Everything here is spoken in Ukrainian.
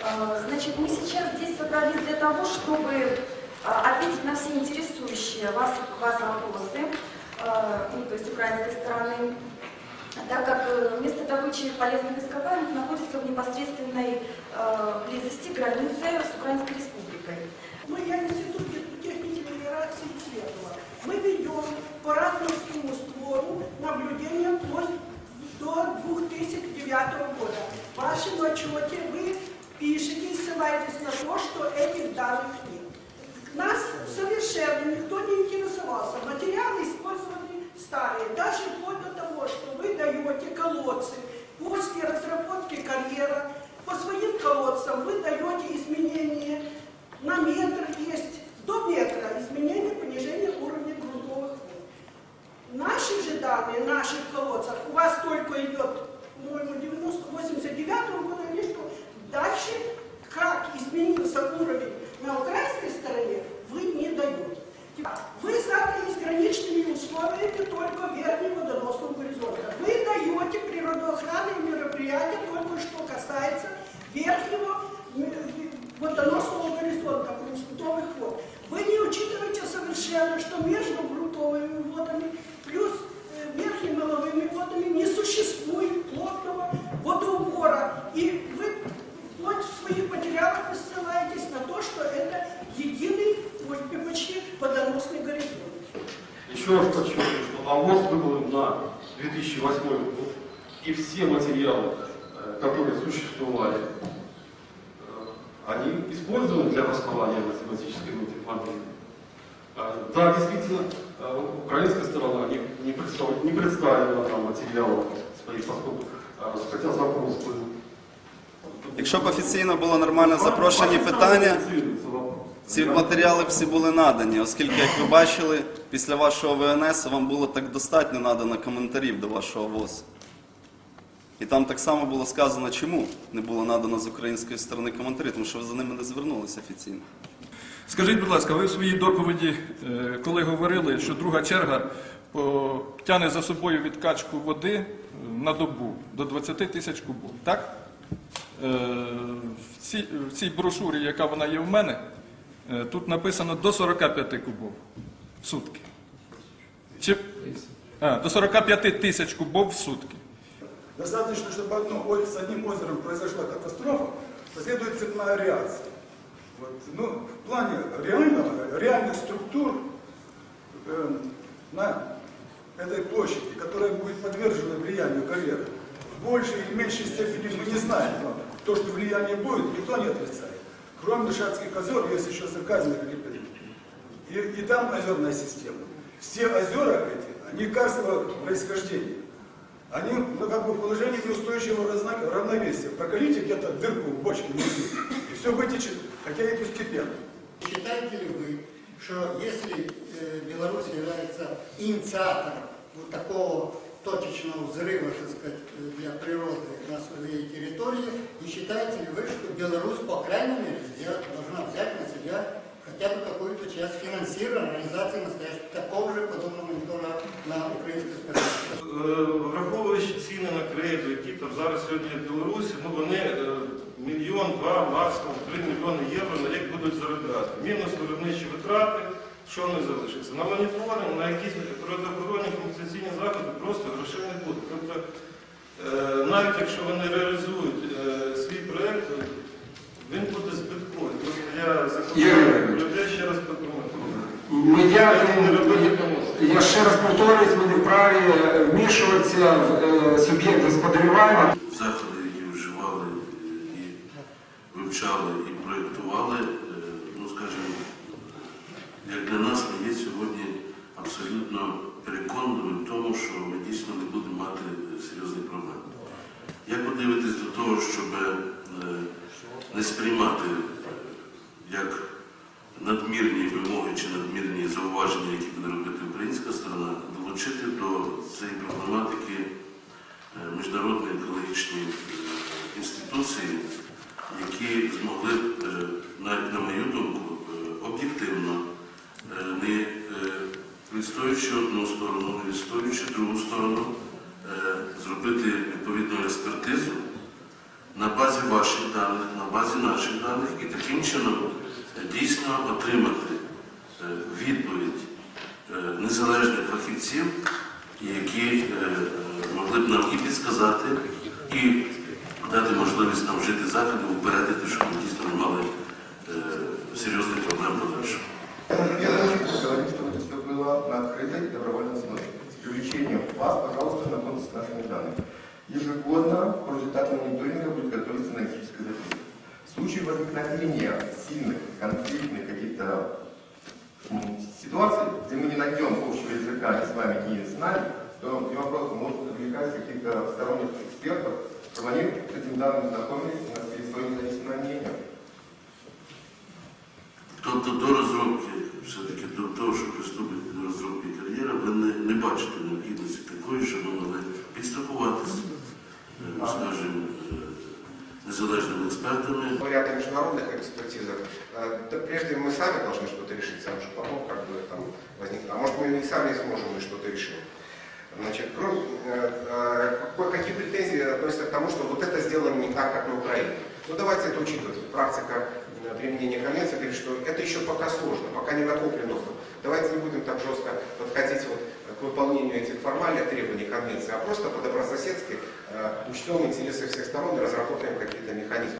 Э, Значит, мы сейчас здесь собрались для того, чтобы э, ответить на все интересующие вас, вас вопросы, э, ну, то есть украинской стороны, так как э, место добычи полезных ископаемых находится в непосредственной э, близости границы с Украинской Республикой. Совершенно никто не интересовался. Материалы использованы старые. Даже вплоть до того, что вы даете колодцы после разработки карьера, по своим колодцам вы даете изменения на метр есть, до метра изменение понижения уровня грунтовых вод. Наши же данные, наших колодцах, у вас только идет, по-моему, 90, 89 года дальше, как изменился уровень на стороне, вы не даете. Вы задались граничными условиями только верхнего водоносного горизонта. Вы даете природоохранные мероприятия только что касается верхнего м, водоносного горизонта грунтовых вод. Вы не учитываете совершенно, что между грунтовыми водами плюс э, верхними меловыми водами не существует плотного водоубора. И вы вплоть в своих материалах вы ссылаетесь на то, что это единый ой, почти водоносный горизонт. Еще раз подчеркну, что АМОС выполнен на 2008 год, и все материалы, э, которые существовали, э, они использованы для основания математической мультимодели. Э, Да, действительно, э, украинская сторона не, не, представ- не представила там материалов своих, поскольку э, хотя запрос был. Якщо б офіційно було нормально запрошені питання, Це вопрос. ці матеріали б всі були надані, оскільки, як ви бачили, після вашого ВНС вам було так достатньо надано коментарів до вашого ВОЗ. І там так само було сказано, чому не було надано з української сторони коментарів, тому що ви за ними не звернулися офіційно. Скажіть, будь ласка, ви в своїй доповіді, е, коли говорили, що друга черга тягне за собою відкачку води е, на добу до 20 тисяч кубів, так? Е, В цій, брошурі, яка вона є в мене, тут написано до 45 кубів в сутки. Чи, а, до 45 тисяч кубів в сутки. Достаточно, чтобы одно, с одним озером произошла катастрофа, последует цепная реакция. Вот, ну, в плане реального, реальных структур э, на этой площади, которая будет подвержена влиянию карьера, в большей или меньшей степени мы не знаем. Но то, что влияние будет, никто не отрицает. Кроме Дышатских озер, есть еще заказник Липин. И, и там озерная система. Все озера эти, они карстового происхождения. Они, ну, как бы в положении неустойчивого равновесия. Проколите где-то дырку в бочке внизу, и все вытечет, хотя и постепенно. Считаете ли вы, что если э, Беларусь является инициатором вот такого точечного взрыва, так сказать, э, для природы на своей территории, не считаете ли вы, что Беларусь, по крайней мере, сделать- должна взять на себя хотя бы какую-то часть финансирования реализации настоящего такого же подобного монитора на украинской стороне? Зараз сьогодні в Білорусі, ну вони е, мільйон, два, максимум три мільйони євро на рік будуть заробляти. Мінус виробничі витрати, що не залишиться? На моніторинг, на якісь природоохоронні компенсаційні заходи просто грошей не буде. Тобто, е, навіть якщо вони реалізують е, свій проєкт, він буде збитковий. Просто я закликаю людей ще раз прокоментувати. Ми дякуємо. Я ще раз повторюсь, ми не вправі вмішуватися в е, суб'єкт господарювання. заходи, які вживали і вивчали і проєктували, е, ну скажімо, як для нас не є сьогодні абсолютно переконливим в тому, що ми дійсно не будемо мати серйозних проблем. Як ви дивитесь до того, щоб е, не сприймати як надмірні вимоги чи надмірні зауваження, які буде робити українська сторона, долучити до цієї проблематики е, міжнародні екологічні е, інституції, які змогли б, е, навіть на мою думку, об'єктивно, не відстоюючи одну сторону, не відстоюючи другу сторону, зробити відповідну експертизу на базі ваших даних, на базі наших. даних і таким чином дійсно отримати е, відповідь е, незалежних фахівців, які е, е, могли б нам і підсказати, і дати можливість нам вжити заходів, упередити, щоб ми дійсно не мали е, серйозних проблем подальшого. Первое, что говорит, что это все было на открытой добровольной основе. С привлечением вас, пожалуйста, знакомьтесь с нашими данными. возникновения сильных, конфликтных каких-то м, ситуаций, где мы не найдем общего языка ни с вами, ни с нами, то и вопрос может привлекать каких-то сторонних экспертов, чтобы они с этим данным знакомились, у нас есть свое независимое мнение. Тобто до розробки, все-таки до того, що приступити до розробки кар'єри, ви не, не бачите необхідності такої, що ми могли підстрахуватися, е, скажімо, е, незалежними експертами. Говорят о международных экспертизах, э, да прежде мы сами должны что-то решить, сам же потом как бы там возникнет. А может мы и сами сможем и что-то решим. Значит, кроме, э, э, какой- какие претензии относятся к тому, что вот это сделано не так, как на Украине? Ну давайте это учитывать. Практика э, применения конвенции говорит, что это еще пока сложно, пока не накоплен опыт. Давайте не будем так жестко подходить вот к выполнению этих формальных требований конвенции, а просто по-добрососедски э, учтем интересы всех сторон и разработаем какие-то механизмы.